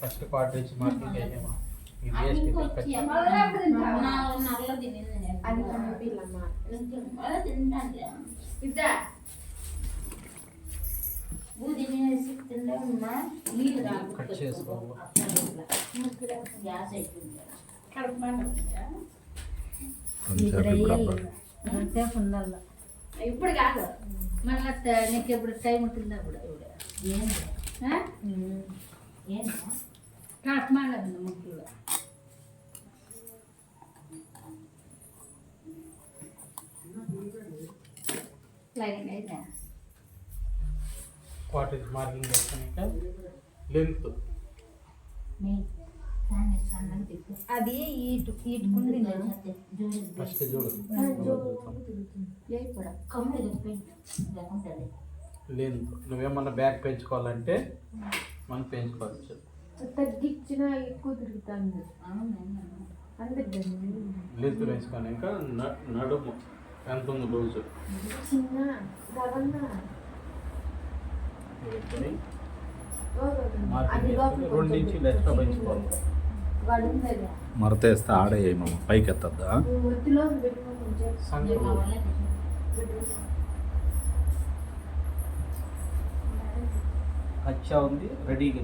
First part నుంచి marking అయ్యేమా ఇది వేస్ట్. కట్ చేసుకో. గ్యాస్ అయిపోయింది. ఇప్పుడు ఇప్పుడు కాదు. మళ్ళీ నీకు ఎప్పుడు టైం ఉంటుందా కూడా? ఏంది ఏంది కాటమాలేదు ముక్కులో లైన్ అయితే. నుంచి మార్కింగ్ చేసుకున్నాక లెంత్ అది ఈటు ఈటుకుంది జోడి ఫస్ట్ చూడు లేకుంటే లెంత్ నువ్వేమన్నా బ్యాగ్ పెంచుకోవాలంటే? మనం పెంచుకోవచ్చు తగ్గించిన ఎక్కువ తిరుగుతుంది. అవును అందుకే లెంత్ పెంచుకున్నాక న- నడుము. ఎంత ఉంది లూజు చిన్న రెండు ఇంచులు ఎక్స్ట్రా పెంచుకోవాలి ఉండేది మరతేస్తే ఆడే పైకి ఎత్తద్దా కచ్చా ఉంది రెడీగా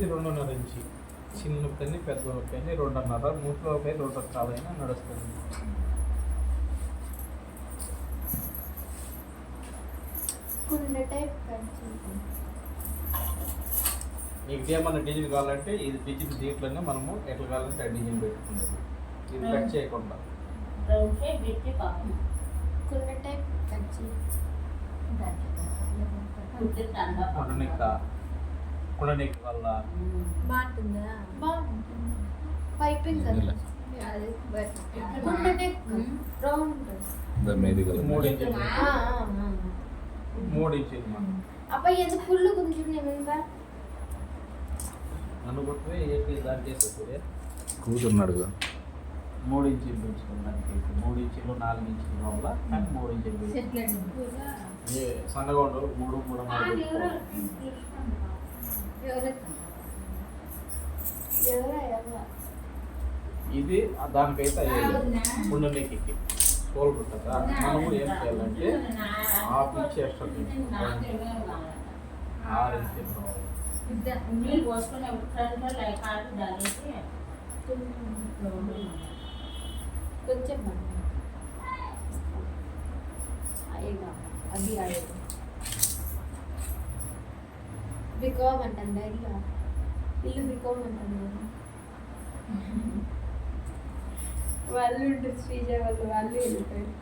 ఇది రెండున్నర ఇంచి. చిన్న కానీ పెద్ద కానీ రెండున్నర మూడులో కానీ రెండు కాలైనా నడుస్తుంది. టైప్ నీకు ఏమన్నా డిజైన్ కావాలంటే ఇది డిజైన్ దీంట్లోనే మనము ఎట్లా కావాలంటే ఆ డిజైన్ పెట్టుకునేది. ఇది కట్ చేయకుండా. పెట్టి పాపం. కుండ కుడనిక్క వల్ల బాగుంటుందా? బాగుంటుంది. పైపింగ్ కదా. టైప్ రౌండ్ ఉంటుంది. దాని కదా. మూడు ఇంచులు. అబ్బాయి ఎంత ఫుల్ దాని చేసేది మూడు పెంచుకోవడానికి మూడు ఇంచులు నాలుగు ఇంచుల కానీ మూడు ఇంచులు సన్నగా ఉండవు. మూడు మూడు నాలుగు పెట్టుకోవాలి. ఎవరా ఎవరా ఇది దానికైతే అయ్యేది ఉండనికి తోలు ఉంటుందా మనము ఏం చేయాలంటే హాఫ్ ఇంచ్ ఎక్స్ట్రా ఆరు ఇంచులు కావాలి. నీళ్ళు పోసుకొని ఫ్రంట్ లైక్ ఆడి దాగేసి కొంచెం అయ్యగా అది అయ్యేది బికోమంటుంది ఇల్లు ఇల్లు బికోమంటుంది వాళ్ళు ఉంటుంది శ్రీజ వాళ్ళు వాళ్ళు వెళ్ళిపోయారు.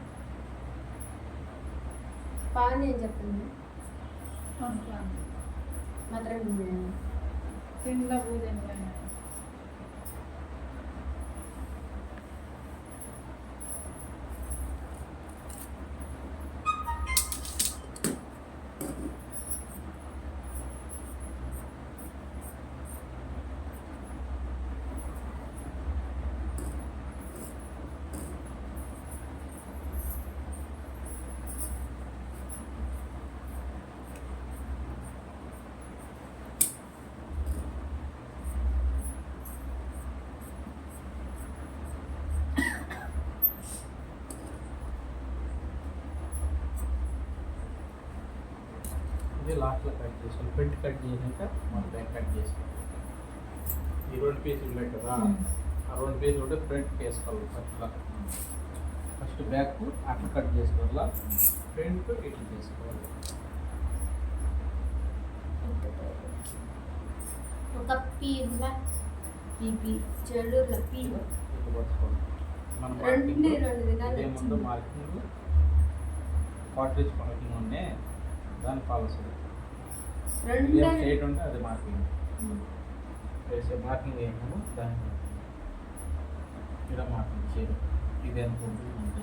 పవన్ ఏం చెప్తుంది? మాత్రం కింద పూజలు ఇది లాస్ట్లో కట్ చేసుకోవాలి ఫ్రంట్ కట్ చేసాక మన బ్యాక్ కట్ చేసుకోవాలి ఈ రెండు పీసులు ఉన్నాయి కదా. ఆ రెండు పీసులు ఉంటే ఫ్రంట్కి వేసుకోవాలి అట్లా. ఫస్ట్ బ్యాక్ అట్లా కట్ చేసుకోవాలా? ఫ్రంట్ ఇట్లా చేసుకోవాలి. ఒక పీ ఉందా పీ పీ చెడుల పీ. ఇట్లా పట్టుకోవాలి. మన రెండు రెండు విధాలు మార్కింగ్ కాట్రేజ్ మార్కింగ్ ఉండే దాని పాలసీ స్ట్రైట్ ఉంటే అది మార్కింగ్ వేసే మార్కింగ్ ఏమో దాన్ని ఇక్కడ మార్కింగ్ షేప్ ఇది ఎంత ఉంటుంది అంత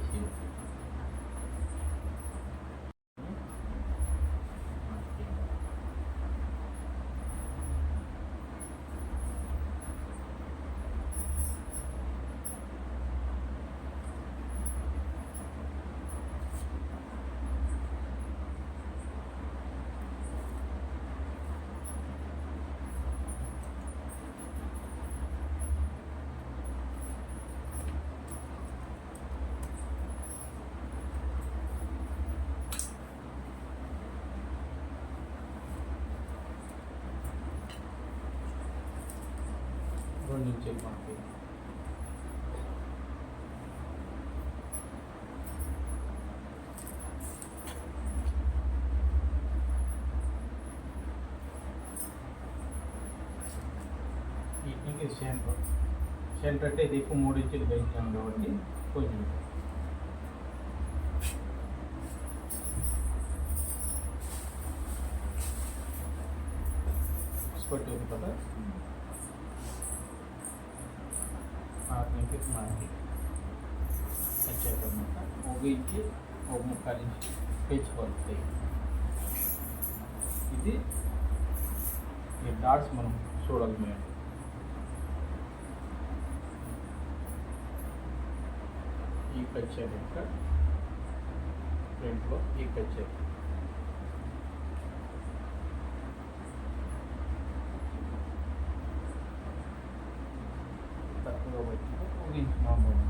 షేప్ రెండు ఇంచులు మార్కింగ్ వీటికి సెంటర్ సెంటర్ అంటే ఇది ఎక్కువ మూడు ఇంచులు పెంచాం కాబట్టి కొంచెం స్పట్టి ఉంది కదా ఆరు నుంచి మనకి వచ్చేటన్నమాట నుంచి ఒక ముక్కాలు ఇంచి పెంచుకోవాలి ఇది ఈ డాట్స్ మనం చూడాలి మేము ఈ కచ్చారు యొక్క ఫ్రంట్లో ఈ కచ్చారు తక్కువ వచ్చిన ఒక ఇంచు మామూలు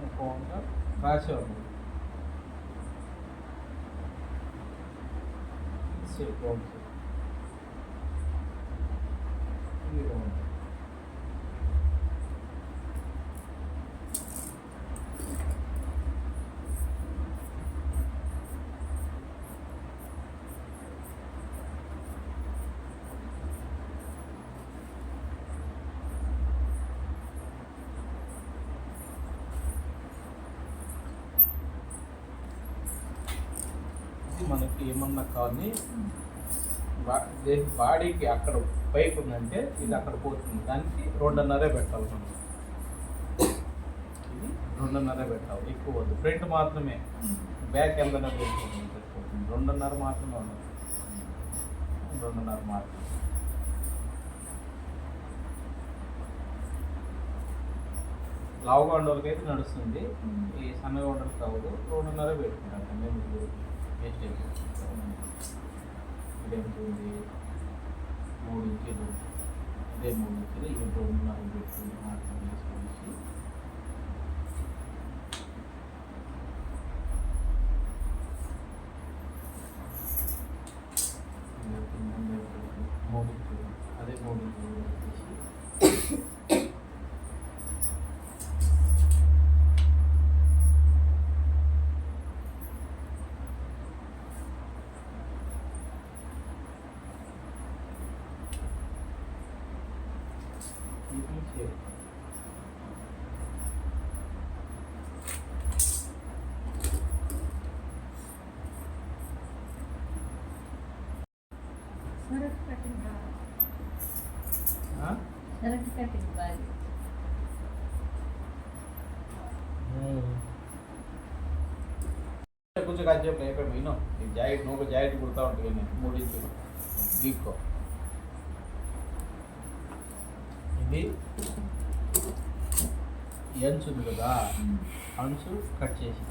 ఇది కోన్ కోన్గా రాసేవాళ్ళు సేపు కోన్స్ ఇది రౌండ్ ఇది మనకి ఏమన్నా కానీ బాడీకి అక్కడ పైపు ఉందంటే ఇది అక్కడ పోతుంది. దానికి రెండున్నరే పెట్టాలి మనం. ఇది రెండున్నరే పెట్టాలి. ఎక్కువ వద్దు. ఫ్రంట్ మాత్రమే. బ్యాక్ ఎంత పోతుంది రెండున్నర మాత్రమే ఉన్నది. రెండున్నర మాత్రమే. లావుగా ఉండేవాళ్ళకి అయితే నడుస్తుంది. ఈ సన్నగా ఉండడం కావదు రెండున్నర పెట్టుకుంటారు మేము వేస్ట్ అయిపోతుంది ఇది ఎంత ఉంది మూడు ఇంచులు అదే మూడు ఇంచులు ఇది రెండున్నర పెట్టుకుని మాత్రం వేసుకొనేసి ఇంకా కింద పెట్టుకుని మూడు ఇంచులు అదే మూడు ఇంచులు పెట్టేసి ఇది షేప్ సరక్ కటింగ్ రాదు. ఆ? సరక్ కటింగ్ బాగా కొంచెం కాసేపు ఎక్కడ విను జాకెట్ నువ్వు జాకెట్ కుడతా ఉంటుంది నేను మూడించులు గీక్కో ఇది ఈ ఉంది కదా అంచు కట్ చేసి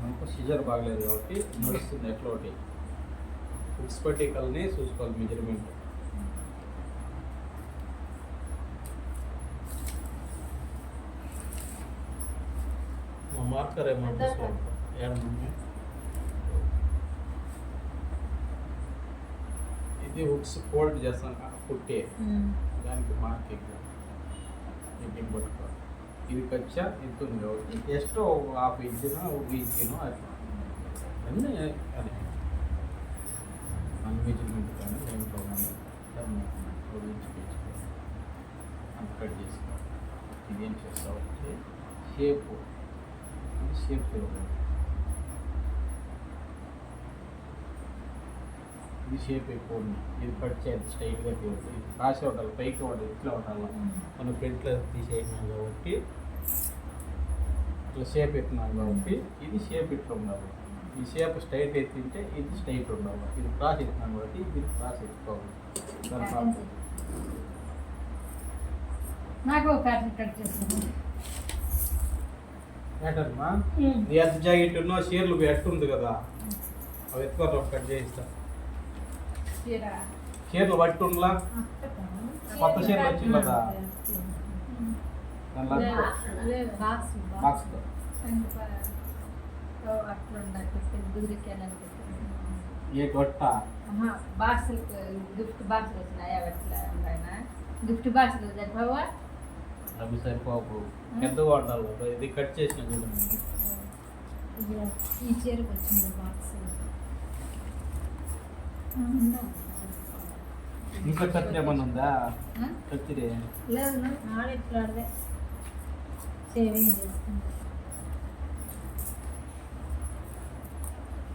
మనకు సిజర్ బాగలేదు కాబట్టి నడుస్తుంది ఎట్లా ఒకటి ఫుడ్స్ పట్టికల్ని చూసుకోవాలి మెజర్మెంట్ మా మార్కర్ ఏమన్నా ఏమన్నా ఇది హుక్స్ ఫోల్డ్ చేస్తాం కదా, కుట్టే దానికి మార్కింగ్ ఇంటికి పట్టుకోవాలి ఇది కచ్చా ఇంత ఉంది కాబట్టి జస్ట్ ఒక హాఫ్ ఇంచునో ఒక ఇంచునో అట్లా అన్నీ అది మన మెజర్మెంట్ కానీ దేంట్లో కానీ దాన్ని కట్ చేసుకోవాలి ఇది ఏం చేస్తామంటే షేప్ షేప్ ఇది షేప్ ఎక్కువ ఉంది ఇది కట్ చేయాలి స్ట్రైట్గా తీయద్దు ఇది రాసి ఉండాలి పైకి ఉండాలి ఇట్లా ఉండాలి మనం ఫ్రంట్లో తీసేసినాం కాబట్టి ఇట్లా షేప్ ఎత్తున్నాం కాబట్టి ఇది షేప్ ఇట్లా ఉండాలి ఈ షేప్ స్ట్రైట్ ఎత్తింటే ఇది స్ట్రైట్ ఉండాలి ఇది క్రాస్ ఎత్తున్నాం కాబట్టి ఇది క్రాస్ ఎత్తుకోవాలి దాని నాకు ఒక ప్యాటర్న్ కట్ చేస్తాను ఏంటమ్మా నీ ఎంత జాకెట్ ఉన్నో చీరలు ఎట్టుంది కదా. అవి ఎత్తుకొని కట్ చేయిస్తా. చీర. చీరలు పట్టి ఉండలా? కొత్త చీరలు వచ్చింది కదా. బాక్స్ ఏ గొట్ట బాక్స్ గిఫ్ట్ బాక్స్ వచ్చినాయి? గిఫ్ట్ బాక్స్ సరిపోవా అవి సరిపోపు ఉండాలి కదా ఇది కట్ చేసిన చూడండి ఈ చీరకు వచ్చింది బాక్స్ ఇంకా కత్తిరి ఏమన్నా ఉందా? కత్తిరి లేదు నాడు ఇట్లా అదే సేవింగ్ చేసుకుంటా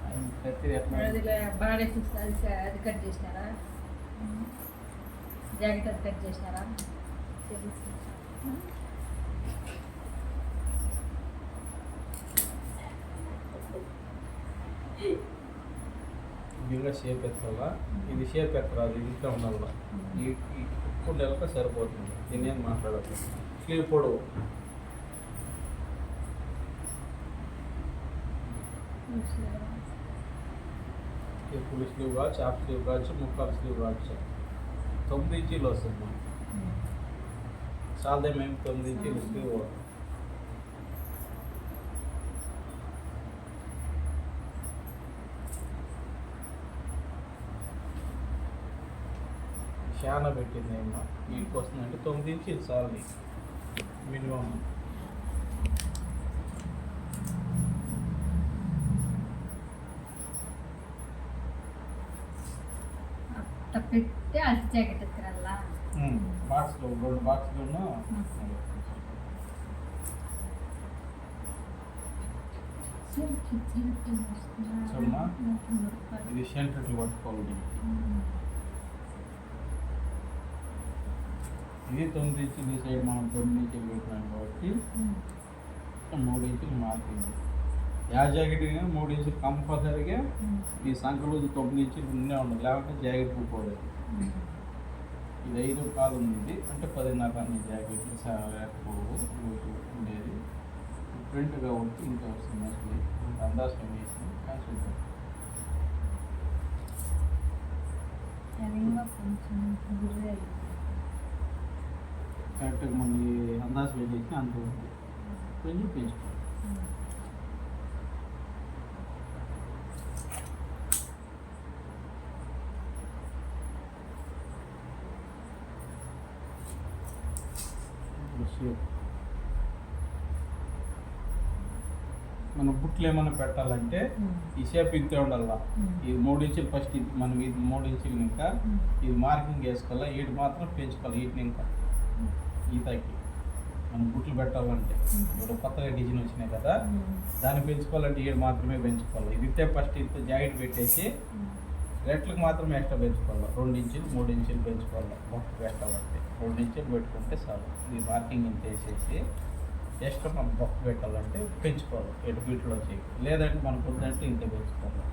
ఆయన కత్తిరి ఎట్లా అది బాడీ ఫిక్స్ అది అది కట్ చేసినారా? జాకెట్ అది కట్ చేసినారా? తెలుసు ఇంకా షేప్ ఎత్తాలా? ఇది షేప్ ఎత్తరాదు ఇదిగా ఉండాలా ఉండాలి ఈ ఇప్పుడు నెలక సరిపోతుంది. దీన్ని ఏం మాట్లాడదు స్లీవ్ పొడవు. ఇప్పుడు స్లీవ్ కావచ్చు హాఫ్ స్లీవ్ కావచ్చు ముక్కాలు స్లీవ్ కావచ్చు. తొమ్మిది ఇంచీలు వస్తుంది. సాలదే మేము తొమ్మిది ఇంచీలు స్లీవ్ చాలా పెట్టింది ఏమో వీటికి వస్తుందంటే తొమ్మిది ఇంచీలు చాలు నీకు. మినిమం. అట్లా పెట్టి జాకెట్ బాక్స్లో రెండు బాక్స్లోనూ చూడమ్మా. ఇది సెంటర్లు పట్టుకోవాలి దీనికి. ఇది తొమ్మిది ఇంచులు ఈ సైడ్ మనం తొమ్మిది ఇంచులు పెట్టినాం కాబట్టి మూడు ఇంచులు మార్కింగ్ యా జాకెట్ అయినా మూడు ఇంచులు కంపల్సరీగా ఈ సంఖ్యలో తొమ్మిది ఇంచులు ఉండే ఉండదు లేకపోతే జాకెట్ పూకోలేదు ఇది ఐదు కాదు ఉంది. అంటే పదిన్నర అన్ని జాకెట్ లేకపోవు ఉండేది. ప్రింట్ కాబట్టి ఇంకా వస్తుంది అసలు ఇంత అందాజం వేసి గుర్రే కరెక్ట్గా మన అందాజ వేసి అంత కొంచెం పెంచుకోవాలి షేప్ మన బుట్లు ఏమైనా పెట్టాలంటే ఈ షేప్ ఇంతే ఉండాలా. ఈ మూడు ఇంచులు ఫస్ట్ ఇది మనం ఇది మూడు ఇంచులు ఇంకా ఇది మార్కింగ్ వేసుకోవాలా. ఈడు మాత్రం పెంచుకోవాలి. వీటిని ఇంకా ఈతకి. మనం బుట్లు పెట్టాలంటే. ఇప్పుడు కొత్తగా డిజైన్ వచ్చినాయి కదా. దాన్ని పెంచుకోవాలంటే ఈడు మాత్రమే పెంచుకోవాలి. ఇది ఇస్తే ఫస్ట్ ఇంత జాకెట్ పెట్టేసి రెట్లకు మాత్రం ఎక్స్ట్రా పెంచుకోవాలి? రెండు ఇంచులు మూడు ఇంచులు పెంచుకోవాలి? బొక్క పెట్టాలంటే రెండు ఇంచులు పెట్టుకుంటే చాలు. ఇది మార్కింగ్ ఇంత వేసేసి ఎక్స్ట్రా మనం బొక్క పెట్టాలంటే పెంచుకోవాలి. ఎటు బీట్లో చేయాలి లేదంటే మనకు ఉందంటే ఇంత పెంచుకోవాలి.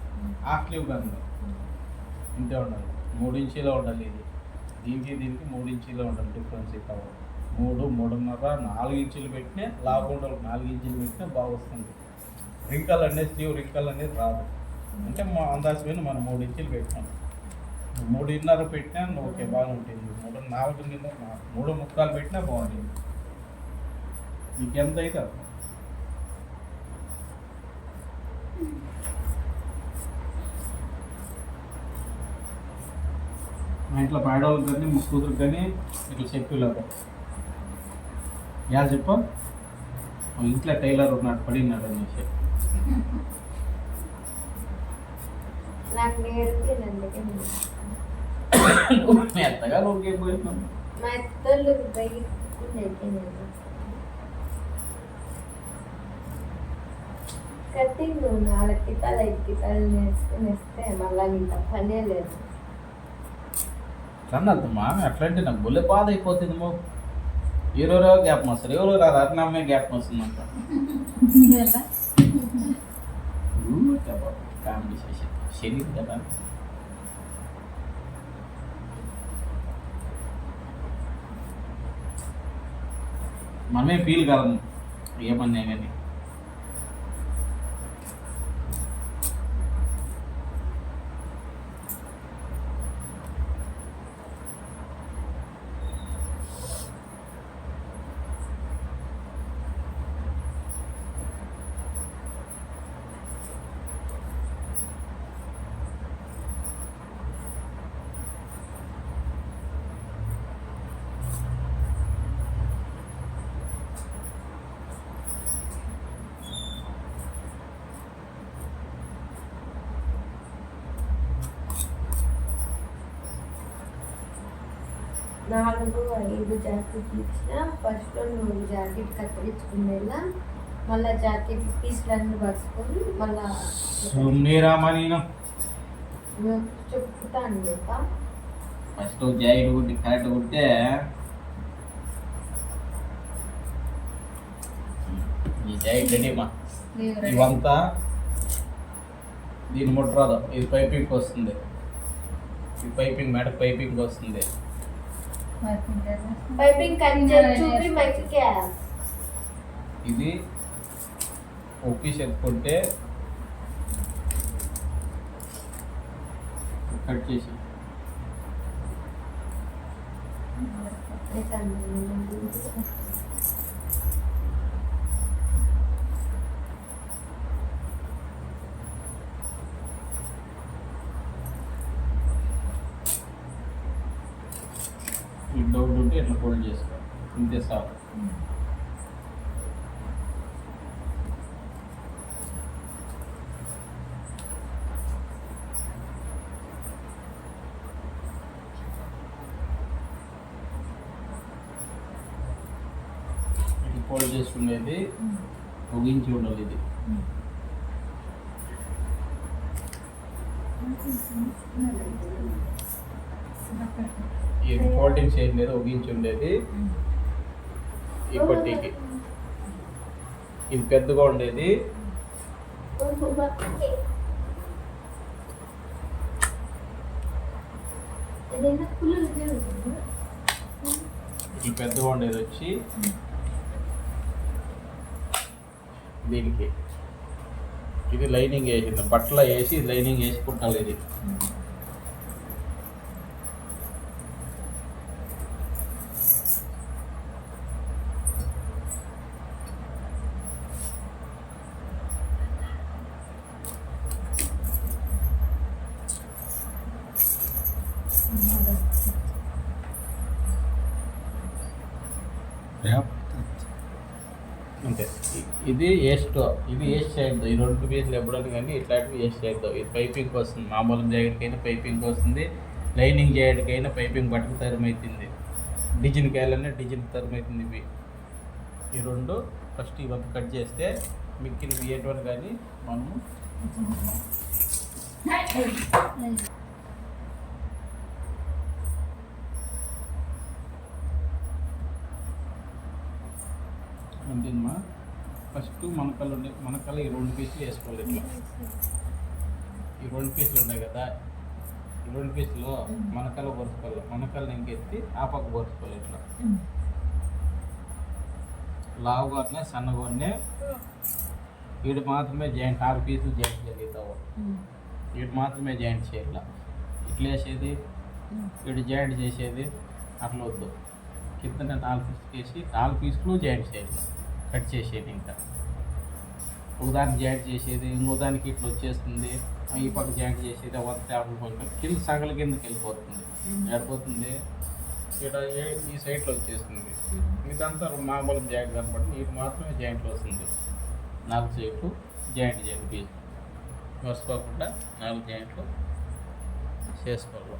హాఫ్ స్లీవ్ కానీ ఇంతే ఉండాలి. మూడు ఇంచీలో ఉండాలి ఇది. దీనికి దీనికి మూడు ఇంచీలో ఉండాలి డిఫరెన్స్ కావాలి మూడు మూడున్నర నాలుగు ఇంచులు పెట్టినా ఉండాలి. నాలుగు ఇంచులు పెట్టినా బాగా వస్తుంది. రింకల్ అనేది స్లీవ్ రింకల్ అనేది రాదు. అంటే మా అందాజమైన మనం మూడు ఇంచులు పెట్టినాం మూడున్నర పెట్టినా ఓకే బాగుంటుంది. మూడు నాలుగు మూడు ముక్కాలు పెట్టినా బాగుంటుంది. మీకు ఎంత అయితే మా ఇంట్లో పాడవాళ్ళకి కానీ మా కూతురు కానీ ఇట్లా చెప్పలేదు ఎలా చెప్ప. మా ఇంట్లో టైలర్ ఉన్నాడు పడినాడు అని చెప్పి నాకు నేర్పి అందుకే మెత్తగా నూరికే పోయినాం మా ఇద్దరు బయట కటింగ్ అయిపోయింది కటింగ్ నాలుగు కితాలు ఐదు కితాలు నేర్చుకుని ఇస్తే మళ్ళీ ఇంత పనే లేదు. కన్నద్దమ్మా అట్లాంటి నాకు బుల్లె బాధ అయిపోతుంది మో ఈరోజు గ్యాప్ వస్తుంది ఎవరో రాదు అరుణమ్మే గ్యాప్ వస్తుందంట చేసి కదా మనమే ఫీల్ కలము ఏమన్నా కానీ నాలుగు ఐదు జాకెట్లు ఇచ్చిన. ఫస్ట్లో నువ్వు జాకెట్ కత్తిరించుకునేలా మళ్ళీ జాకెట్ పీస్లన్నీ పరుచుకొని మళ్ళా చెప్పుతాను చెప్ప. ఫస్ట్ జాయిడ్ కుట్టి కరెక్ట్ కుట్టే. ఈ జాయిడ్ రెడీమా ఇవంతా దీని ముట్టరాదు ఇది పైపింగ్ వస్తుంది. ఈ పైపింగ్ మెడ పైపింగ్ వస్తుంది. పైపింగ్ కట్ చేసి చూపి మైక్కే ఇది ఒక పీస్ ఎత్తుకుంటే కట్ చేసి. ఈ డౌట్ ఉంటే ఇట్లా ఫోల్డ్ చేసుకో ఇంతే సార్ ఇది ఫోల్డ్ చేసుకునేది ముగించి ఉండాలి ఇది. ఇది చేయడం మీద ముగించి ఉండేది ఇప్పటికి ఇది పెద్దగా ఉండేది. ఈ పెద్దగా ఉండేది వచ్చి దీనికి. ఇది లైనింగ్ వేసింది. బట్టలు వేసి లైనింగ్ వేసి కుట్టాలి ఇది. అంతే. ఇది వేస్ట్. ఇది వేస్ట్ చేయొద్దు. ఈ రెండు పీసులు ఎప్పుడని కానీ ఇట్లాంటివి వేస్ట్ చేయొద్దు. ఇది పైపింగ్ వస్తుంది. మామూలు జాకెట్కైనా పైపింగ్ వస్తుంది. లైనింగ్ జాకెట్కైనా పైపింగ్ బట్టకు తరమవుతుంది. డిజైన్ కాయాలన్నా డిజైన్ తరమవుతుంది ఇవి. ఈ రెండు ఫస్ట్ ఇవంతా కట్ చేస్తే మిక్కినవి ఎటువంటి కానీ మనము ఫస్ట్ మనకల్లు ఉండే మనకల్లు ఈ రెండు పీసులు వేసుకోవాలి. ఇట్లా ఈ రెండు పీసులు ఉన్నాయి కదా. ఈ రెండు పీసులు మనకల్ల పొరుచుకోవాలి మనకల్లు ఇంకెత్తి ఆ పక్క పొరుచుకోవాలి ఇట్లా. లావుగా అట్లా సన్నగానే వీడు మాత్రమే జాయింట్ ఆరు పీసులు జాయింట్ జరుగుతావు వీడు. మాత్రమే జాయింట్ చేయాల. ఇట్లా వేసేది వీడు జాయింట్ చేసేది అట్లా వద్దు. కింద నాలుగు పీసులు వేసి నాలుగు పీసులు జాయింట్ చేయాలి. కట్ చేసేది ఇంకా. ఒకదానికి జాయింట్ చేసేది ఇంకో దానికి ఇట్లా వచ్చేస్తుంది. ఈ పక్క జాయింట్ చేసేది ఒక ట్యాబ్లు కొంచెం కింద సగల కిందకి వెళ్ళిపోతుంది. ఏడిపోతుంది. ఇక్కడ ఈ సైడ్లో వచ్చేస్తుంది. ఇదంతా మామూలు జాయింట్ కనపడి ఇది మాత్రమే జాయింట్లో వస్తుంది. నాలుగు సైట్లు జాయింట్ జాయింట్ పీస్. మర్చిపోకుండా నాలుగు జాయింట్లు చేసుకోవాలి.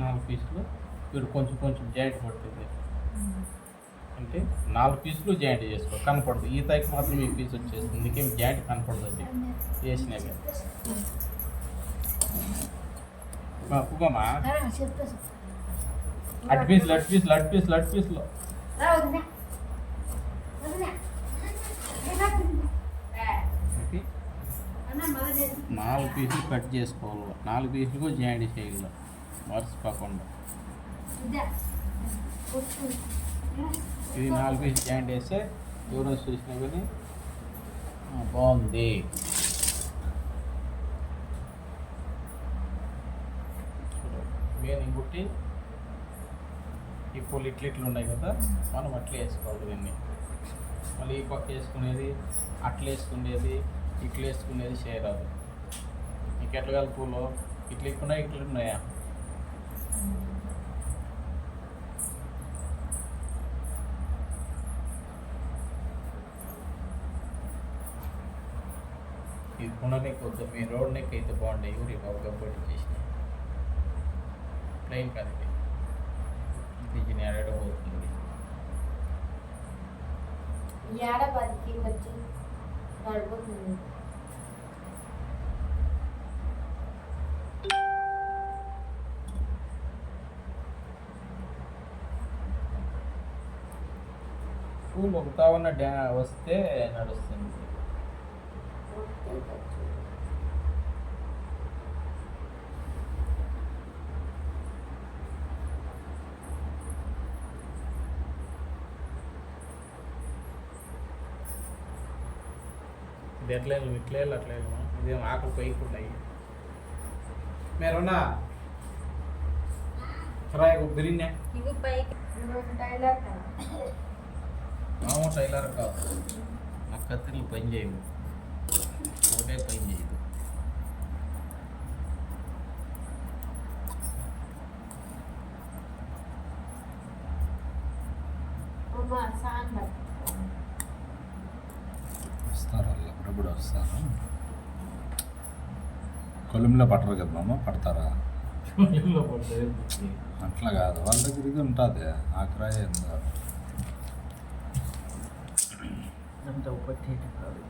నాలుగు పీసులు. ఇక్కడ కొంచెం కొంచెం జాయింట్ పడుతుంది. అంటే నాలుగు పీసులు జాయింట్ చేసుకో కనపడదు. ఈ తైకి మాత్రం ఈ పీస్ వచ్చేస్తుంది ఇంకేం జాయింట్ కనపడదు అది. వేసినవి కుగమా అటు పీసులు అటు పీసులు అటు పీసులు అటు పీసులు. నాలుగు పీసులు కట్ చేసుకోవాలి. నాలుగు పీసులు కూడా జాయింట్ చేయాలి మర్చిపోకుండా ఇది నాలుగు పీసులు జాయింట్ వేస్తే దూరం చూసినా కానీ బాగుంది. మెయిన్ ఇంకొకటి ఈ పూలు ఇట్లు ఇట్లు ఉన్నాయి కదా మనం అట్లా వేసుకోవాలి దీన్ని. మళ్ళీ ఈ పక్క వేసుకునేది అట్లా వేసుకునేది ఇట్లు వేసుకునేది చేయరాదు. నీకు ఎట్లా కాదు పూలు? ఇట్లు ఇక్కున్నాయి ఇట్లున్నాయా వద్దు మీ రోడ్ నెక్ అయితే బాగుంటాయి ఊరి బాబు గబ్బటి చేసిన ప్లెయిన్ కాదు ఇది. ఇది ఎడడ పోతుంది. ఏడపదికి వచ్చి పూలు ఒకతా ఉన్న డ్యా వస్తే నడుస్తుంది. ఇది ఎట్లా వెళ్ళి ఇట్లా వెళ్ళి అట్లా వెళ్ళి ఇదేం ఆకులు పోయకున్నాయి మేరున్నా ఫ్రై బిర్యానీ. ఇవి పైకి టైలర్ మామూలు టైలర్ కాదు. నా కత్తిరిలు పని చేయవు. కొలిమిలో పట్టరు కదా మామ? పడతారా? అట్లా కాదు. వాళ్ళ దగ్గర ఇది ఉంటుంది ఆక్రాయ అంత పట్టేటి కాదు.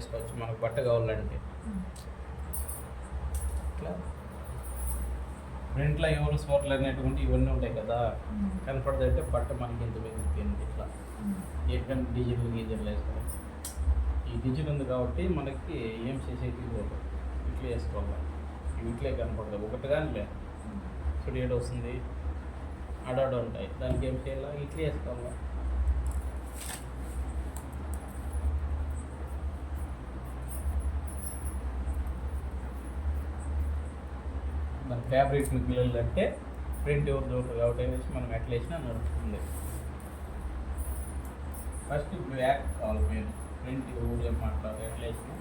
వేసుకోవచ్చు. మనకు బట్ట కావాలంటే. ఇట్లా. ఫ్రంట్లో ఎవరు స్వర్లు అనేటువంటి ఇవన్నీ ఉంటాయి కదా. కనపడదంటే బట్ట మనకి ఎంత పెరుగుతుంది ఇట్లా. ఏంటంటే డిజిటల్ గీజర్లు వేసుకోవాలి. ఈ డిజిటల్ ఉంది కాబట్టి మనకి ఏం చేసేది లేదు. ఇట్లా వేసుకోవాలి. ఇట్లే కనపడదు. ఒకటి కానీ లేదు చూడు ఏడు వస్తుంది. ఆడాడు ఉంటాయి. దానికి ఏం చేయాలా? ఇట్లా వేసుకోవాలి మన ఫ్యాబ్రిక్ మిగిలిన అంటే ప్రింట్ ఎవరు దొరకదు కాబట్టి అనేసి మనం ఎట్లా వేసినా నడుస్తుంది. ఫస్ట్ బ్యాక్ కావాలి మెయిన్ ప్రింట్ ఎవరు ఏం మాట్లాడారు ఎట్లా వేసినా.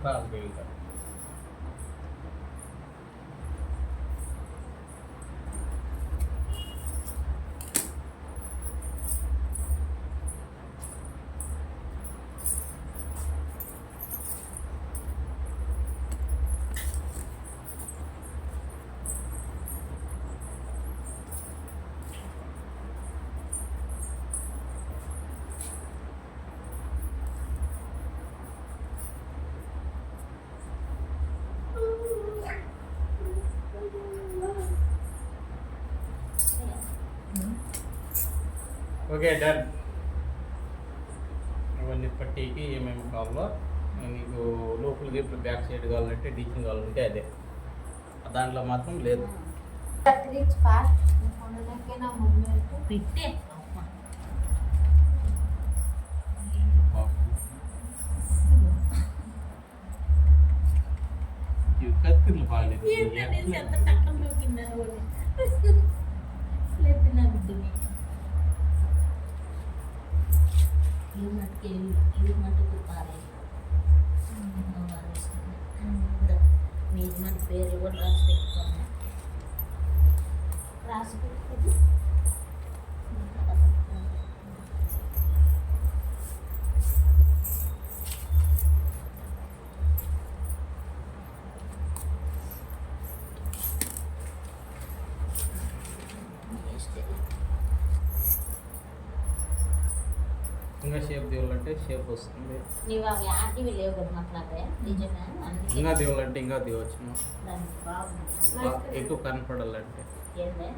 క్రాస్ బెల్ట్ ఓకే డన్ ఇవన్నీ పట్టీకి ఏమేమి కావాలో నీకు లోపల ఇప్పుడు బ్యాక్ సైడ్ కావాలంటే డీచింగ్ కావాలంటే అదే దాంట్లో మాత్రం లేదు కత్తిరించి ఫాస్ట్ పారే మీరు మన పేర్లు కూడా రాసి పెట్టుకోండి రాసి పెట్టుకోండి షేప్ వస్తుంది నీవు అవి ఆటివి లేవు కదా మాకు నాకే నిజమే అందుకే ఇంకా దేవాలంటే ఇంకా దేవచ్చు ఎక్కువ కనపడాలంటే. ఏందే?